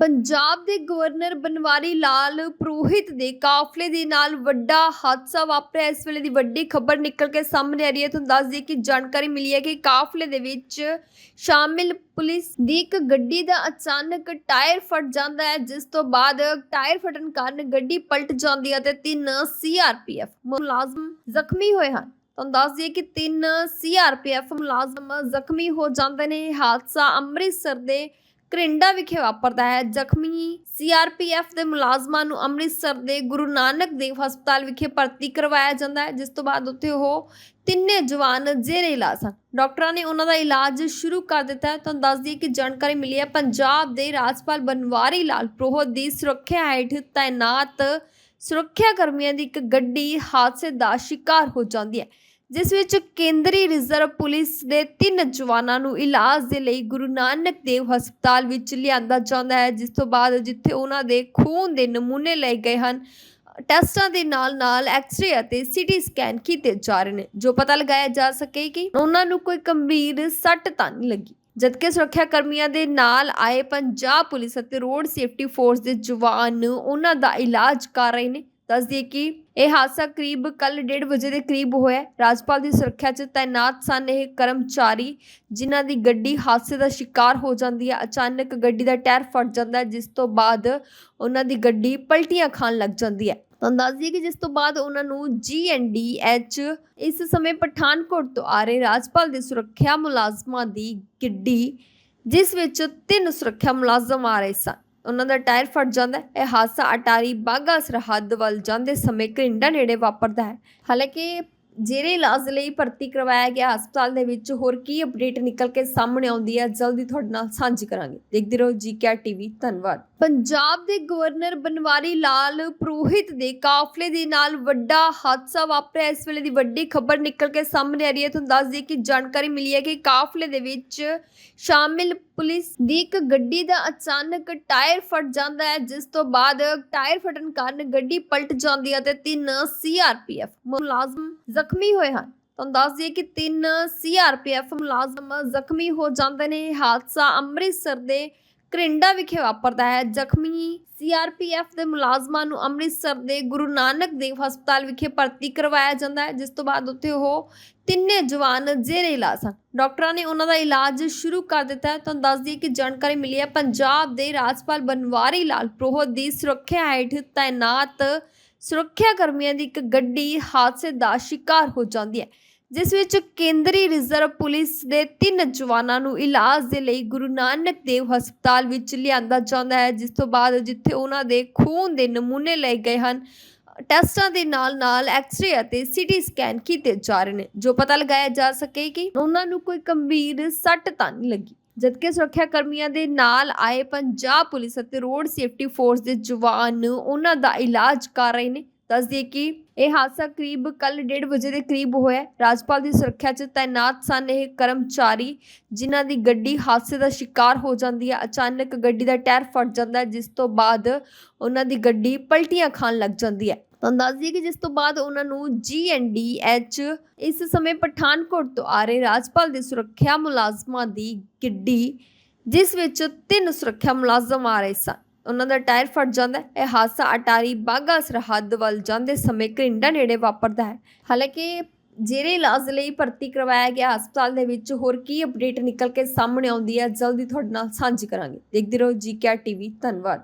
ਪੰਜਾਬ ਦੇ ਗਵਰਨਰ ਬਨਵਾਰੀ ਲਾਲ ਪ੍ਰੋਹਿਤ ਦੇ ਕਾਫਲੇ ਦੇ ਨਾਲ ਵੱਡਾ ਹਾਦਸਾ ਵਾਪਰਿਆ। ਇਸ ਵੇਲੇ ਦੀ ਵੱਡੀ ਖਬਰ ਨਿਕਲ ਕੇ ਸਾਹਮਣੇ ਆ ਰਹੀ ਹੈ। ਤੁਹਾਨੂੰ ਦੱਸ ਦਈਏ ਕਿ ਜਾਣਕਾਰੀ ਮਿਲੀ ਹੈ ਕਿ ਕਾਫਲੇ ਦੇ ਵਿੱਚ ਸ਼ਾਮਿਲ ਪੁਲਿਸ ਦੀ ਇੱਕ ਗੱਡੀ ਦਾ ਅਚਾਨਕ ਟਾਇਰ ਫਟ ਜਾਂਦਾ ਹੈ, ਜਿਸ ਤੋਂ ਬਾਅਦ ਟਾਇਰ ਫਟਣ ਕਾਰਨ ਗੱਡੀ ਪਲਟ ਜਾਂਦੀ ਹੈ ਤੇ ਤਿੰਨ ਸੀਆਰਪੀਐਫ ਮੁਲਾਜ਼ਮ ਜ਼ਖਮੀ ਹੋਏ ਹਨ। ਤੁਹਾਨੂੰ ਦੱਸ ਦਈਏ ਕਿ ਤਿੰਨ ਸੀਆਰਪੀਐਫ ਮੁਲਾਜ਼ਮ ਜ਼ਖਮੀ ਹੋ ਜਾਂਦੇ ਨੇ। ਹਾਦਸਾ ਅੰਮ੍ਰਿਤਸਰ ਦੇ ਕਰਿੰਡਾ ਵਿਖੇ ਵਾਪਰਦਾ ਹੈ। ਜ਼ਖਮੀ ਸੀਆਰਪੀਐਫ ਦੇ ਮੁਲਾਜ਼ਮਾਂ ਨੂੰ ਅੰਮ੍ਰਿਤਸਰ ਦੇ ਗੁਰੂ ਨਾਨਕ ਦੇਵ ਹਸਪਤਾਲ ਵਿਖੇ ਭਰਤੀ ਕਰਵਾਇਆ ਜਾਂਦਾ ਹੈ, ਜਿਸ ਤੋਂ ਬਾਅਦ ਉੱਥੇ ਉਹ ਤਿੰਨੇ ਜਵਾਨ ਜੇਰੇ ਇਲਾਜ ਸਨ। ਡਾਕਟਰਾਂ ਨੇ ਉਹਨਾਂ ਦਾ ਇਲਾਜ ਸ਼ੁਰੂ ਕਰ ਦਿੱਤਾ ਹੈ। ਤੁਹਾਨੂੰ ਦੱਸ ਦਈਏ ਕਿ ਜਾਣਕਾਰੀ ਮਿਲੀ ਹੈ, ਪੰਜਾਬ ਦੇ ਰਾਜਪਾਲ ਬਨਵਾਰੀ ਲਾਲ ਪ੍ਰੋਹਤ ਦੀ ਸੁਰੱਖਿਆ ਹੇਠ ਤਾਇਨਾਤ ਸੁਰੱਖਿਆ ਕਰਮੀਆਂ ਦੀ ਇੱਕ ਗੱਡੀ ਹਾਦਸੇ ਦਾ ਸ਼ਿਕਾਰ ਹੋ ਜਾਂਦੀ ਹੈ। ਜਿਸ ਵਿੱਚ ਕੇਂਦਰੀ ਰਿਜ਼ਰਵ ਪੁਲਿਸ ਦੇ ਤਿੰਨ ਜਵਾਨਾਂ ਨੂੰ ਇਲਾਜ ਦੇ ਲਈ ਗੁਰੂ ਨਾਨਕ ਦੇਵ ਹਸਪਤਾਲ ਵਿੱਚ ਲਿਆਂਦਾ ਜਾਂਦਾ ਹੈ, ਜਿਸ ਤੋਂ ਬਾਅਦ ਜਿੱਥੇ ਉਹਨਾਂ ਦੇ ਖੂਨ ਦੇ ਨਮੂਨੇ ਲਏ ਗਏ ਹਨ, ਟੈਸਟਾਂ ਦੇ ਨਾਲ-ਨਾਲ ਐਕਸ-ਰੇ ਅਤੇ ਸੀਟੀ ਸਕੈਨ ਕੀਤੇ ਜਾ ਰਹੇ ਨੇ, ਜੋ ਪਤਾ ਲਗਾਇਆ ਜਾ ਸਕੇ ਕਿ ਉਹਨਾਂ ਨੂੰ ਕੋਈ ਗੰਭੀਰ ਸੱਟ ਤਾਂ ਨਹੀਂ ਲੱਗੀ। ਜਦਕਿ ਸੁਰੱਖਿਆ ਕਰਮੀਆਂ ਦੇ ਨਾਲ ਆਏ ਪੰਜਾਬ ਪੁਲਿਸ ਅਤੇ ਰੋਡ ਸੇਫਟੀ ਫੋਰਸ ਦੇ ਜਵਾਨ ਉਹਨਾਂ ਦਾ ਇਲਾਜ ਕਰ ਰਹੇ ਨੇ ਦੱਸ ਦਈਏ ਕਿ ਇਹ ਹਾਦਸਾ ਕਰੀਬ ਕੱਲ 1:30 ਵਜੇ ਦੇ ਕਰੀਬ ਹੋਇਆ ਰਾਜਪਾਲ ਦੀ ਸੁਰੱਖਿਆ 'ਚ ਤਾਇਨਾਤ ਸਨ ਇਹ ਕਰਮਚਾਰੀ, ਜਿਨ੍ਹਾਂ ਦੀ ਗੱਡੀ ਹਾਦਸੇ ਦਾ ਸ਼ਿਕਾਰ ਹੋ ਜਾਂਦੀ ਹੈ। ਅਚਾਨਕ ਗੱਡੀ ਦਾ ਟਾਇਰ ਫਟ ਜਾਂਦਾ ਹੈ, ਜਿਸ ਤੋਂ ਬਾਅਦ ਉਹਨਾਂ ਦੀ ਗੱਡੀ ਪਲਟੀਆਂ ਖਾਣ ਲੱਗ ਜਾਂਦੀ ਹੈ। ਤੁਹਾਨੂੰ ਦੱਸ ਦਈਏ ਕਿ ਜਿਸ ਤੋਂ ਬਾਅਦ ਉਹਨਾਂ ਨੂੰ ਐਚ ਇਸ ਸਮੇਂ ਪਠਾਨਕੋਟ ਤੋਂ ਆ ਰਹੇ ਰਾਜਪਾਲ ਦੇ ਸੁਰੱਖਿਆ ਮੁਲਾਜ਼ਮਾਂ ਦੀ ਗੱਡੀ, ਜਿਸ ਵਿੱਚ ਤਿੰਨ ਸੁਰੱਖਿਆ ਮੁਲਾਜ਼ਮ ਆ ਰਹੇ ਸਨ। ਉਹਨਾਂ ਦਾ ਟਾਇਰ ਫਟ ਜਾਂਦਾ ਹੈ। ਇਹ ਹਾਦਸਾ ਅਟਾਰੀ ਬਾਗਾ ਸਰਹੱਦ ਵੱਲ ਜਾਂਦੇ ਸਮੇਂ ਕਰਿੰਡਾ ਨੇੜੇ ਵਾਪਰਦਾ ਹੈ। ਹਾਲਾਂਕਿ ਜੇਰੇ ਇਲਾਜ ਲਈ ਭਰਤੀ ਕਰਵਾਇਆ ਗਿਆ ਹਸਪਤਾਲ ਦੇ ਵਿੱਚ ਹੋਰ ਕੀ ਅਪਡੇਟ ਨਿਕਲ ਕੇ ਸਾਹਮਣੇ ਆਉਂਦੀ ਹੈ, ਜਲਦੀ ਤੁਹਾਡੇ ਨਾਲ ਸਾਂਝੀ ਕਰਾਂਗੇ। ਦੇਖਦੇ ਰਹੋ ਜੀ ਜੀਕੇ ਟੀਵੀ, ਧੰਨਵਾਦ। ਪੰਜਾਬ ਦੇ ਗਵਰਨਰ ਬਨਵਾਰੀ ਲਾਲ ਪ੍ਰੋਹਿਤ ਦੇ ਕਾਫਲੇ ਦੇ ਨਾਲ ਵੱਡਾ ਹਾਦਸਾ ਵਾਪਰਿਆ। ਇਸ ਵੇਲੇ ਦੀ ਵੱਡੀ ਖਬਰ ਨਿਕਲ ਕੇ ਸਾਹਮਣੇ ਆ ਰਹੀ ਹੈ। ਤੁਹਾਨੂੰ ਦੱਸ ਦਈਏ ਕਿ ਜਾਣਕਾਰੀ ਮਿਲੀ ਹੈ ਕਿ ਕਾਫਲੇ ਦੇ ਵਿੱਚ ਸ਼ਾਮਿਲ ਪੁਲਿਸ ਦੀ ਇੱਕ ਗੱਡੀ ਦਾ ਅਚਾਨਕ ਟਾਇਰ ਫਟ ਜਾਂਦਾ ਹੈ, ਜਿਸ ਤੋਂ ਬਾਅਦ ਟਾਇਰ ਫਟਣ ਕਾਰਨ ਗੱਡੀ ਪਲਟ ਜਾਂਦੀ ਹੈ ਤੇ ਤਿੰਨ ਸੀਆਰਪੀਐਫ ਮੁਲਾਜ਼ਮ ਜ਼ਖਮੀ ਹੋਏ ਹਨ। ਤੁਹਾਨੂੰ ਦੱਸ ਦਈਏ ਕਿ ਤਿੰਨ ਸੀਆਰਪੀਐਫ ਮੁਲਾਜ਼ਮ ਜ਼ਖਮੀ ਹੋ ਜਾਂਦੇ ਨੇ। ਹਾਦਸਾ ਅੰਮ੍ਰਿਤਸਰ ਦੇ ਕਰਿੰਡਾ ਵਿਖੇ ਵਾਪਰਦਾ ਹੈ। ਜ਼ਖਮੀ ਸੀਆਰਪੀਐਫ ਦੇ ਮੁਲਾਜ਼ਮਾਂ ਨੂੰ ਅੰਮ੍ਰਿਤਸਰ ਦੇ ਗੁਰੂ ਨਾਨਕ ਦੇਵ ਹਸਪਤਾਲ ਵਿਖੇ ਭਰਤੀ ਕਰਵਾਇਆ ਜਾਂਦਾ ਹੈ, ਜਿਸ ਤੋਂ ਬਾਅਦ ਉੱਥੇ ਉਹ ਤਿੰਨੇ ਜਵਾਨ ਜੇਰੇ ਇਲਾਜ ਸਨ। ਡਾਕਟਰਾਂ ਨੇ ਉਹਨਾਂ ਦਾ ਇਲਾਜ ਸ਼ੁਰੂ ਕਰ ਦਿੱਤਾ ਹੈ। ਤੁਹਾਨੂੰ ਦੱਸ ਦਈਏ ਕਿ ਜਾਣਕਾਰੀ ਮਿਲੀ ਹੈ, ਪੰਜਾਬ ਦੇ ਰਾਜਪਾਲ ਬਨਵਾਰੀ ਲਾਲ ਪ੍ਰੋਹਤ ਦੀ ਸੁਰੱਖਿਆ ਹੇਠ ਤਾਇਨਾਤ ਸੁਰੱਖਿਆ ਕਰਮੀਆਂ ਦੀ ਇੱਕ ਗੱਡੀ ਹਾਦਸੇ ਦਾ ਸ਼ਿਕਾਰ ਹੋ ਜਾਂਦੀ ਹੈ। ਜਿਸ ਵਿੱਚ ਕੇਂਦਰੀ ਰਿਜ਼ਰਵ ਪੁਲਿਸ ਦੇ ਤਿੰਨ ਜਵਾਨਾਂ ਨੂੰ ਇਲਾਜ ਦੇ ਲਈ ਗੁਰੂ ਨਾਨਕ ਦੇਵ ਹਸਪਤਾਲ ਵਿੱਚ ਲਿਆਂਦਾ ਜਾਂਦਾ ਹੈ, ਜਿਸ ਤੋਂ ਬਾਅਦ ਜਿੱਥੇ ਉਹਨਾਂ ਦੇ ਖੂਨ ਦੇ ਨਮੂਨੇ ਲਏ ਗਏ ਹਨ, ਟੈਸਟਾਂ ਦੇ ਨਾਲ-ਨਾਲ ਐਕਸ-ਰੇ ਅਤੇ ਸੀਟੀ ਸਕੈਨ ਕੀਤੇ ਜਾ ਰਹੇ ਨੇ, ਜੋ ਪਤਾ ਲਗਾਇਆ ਜਾ ਸਕੇ ਕਿ ਉਹਨਾਂ ਨੂੰ ਕੋਈ ਗੰਭੀਰ ਸੱਟ ਤਾਂ ਨਹੀਂ ਲੱਗੀ। ਜਦਕਿ ਸੁਰੱਖਿਆ ਕਰਮੀਆਂ ਦੇ ਨਾਲ ਆਏ ਪੰਜਾਬ ਪੁਲਿਸ ਅਤੇ ਰੋਡ ਸੇਫਟੀ ਫੋਰਸ ਦੇ ਜਵਾਨ ਉਹਨਾਂ ਦਾ ਇਲਾਜ ਕਰ ਰਹੇ ਨੇ ਦੱਸ ਦਈਏ ਕਿ ਇਹ ਹਾਦਸਾ ਕਰੀਬ ਕੱਲ 1:30 ਵਜੇ ਦੇ ਕਰੀਬ ਹੋਇਆ ਰਾਜਪਾਲ ਦੀ ਸੁਰੱਖਿਆ 'ਚ ਤਾਇਨਾਤ ਸਨ ਇਹ ਕਰਮਚਾਰੀ, ਜਿਨ੍ਹਾਂ ਦੀ ਗੱਡੀ ਹਾਦਸੇ ਦਾ ਸ਼ਿਕਾਰ ਹੋ ਜਾਂਦੀ ਹੈ। ਅਚਾਨਕ ਗੱਡੀ ਦਾ ਟਾਇਰ ਫਟ ਜਾਂਦਾ ਹੈ, ਜਿਸ ਤੋਂ ਬਾਅਦ ਉਹਨਾਂ ਦੀ ਗੱਡੀ ਪਲਟੀਆਂ ਖਾਣ ਲੱਗ ਜਾਂਦੀ ਹੈ। ਤੁਹਾਨੂੰ ਦੱਸ ਦਈਏ ਕਿ ਜਿਸ ਤੋਂ ਬਾਅਦ ਉਹਨਾਂ ਨੂੰ ਐਚ ਇਸ ਸਮੇਂ ਪਠਾਨਕੋਟ ਤੋਂ ਆ ਰਹੇ ਰਾਜਪਾਲ ਦੇ ਸੁਰੱਖਿਆ ਮੁਲਾਜ਼ਮਾਂ ਦੀ ਗੱਡੀ, ਜਿਸ ਵਿੱਚ ਤਿੰਨ ਸੁਰੱਖਿਆ ਮੁਲਾਜ਼ਮ ਆ ਰਹੇ ਸਨ। ਉਹਨਾਂ ਦਾ ਟਾਇਰ ਫਟ ਜਾਂਦਾ ਹੈ। ਇਹ ਹਾਦਸਾ ਅਟਾਰੀ ਬਾਗਾ ਸਰਹੱਦ ਵੱਲ ਜਾਂਦੇ ਸਮੇਂ ਕਰਿੰਡਾ ਨੇੜੇ ਵਾਪਰਦਾ ਹੈ। ਹਾਲਾਂਕਿ ਜਿਹੜੇ ਇਲਾਜ ਲਈ ਭਰਤੀ ਕਰਵਾਇਆ ਗਿਆ ਹਸਪਤਾਲ ਦੇ ਵਿੱਚ ਹੋਰ ਕੀ ਅਪਡੇਟ ਨਿਕਲ ਕੇ ਸਾਹਮਣੇ ਆਉਂਦੀ ਹੈ, ਜਲਦੀ ਤੁਹਾਡੇ ਨਾਲ ਸਾਂਝੀ ਕਰਾਂਗੇ। ਦੇਖਦੇ ਰਹੋ ਜੀ ਜੀਕੇ ਟੀਵੀ, ਧੰਨਵਾਦ।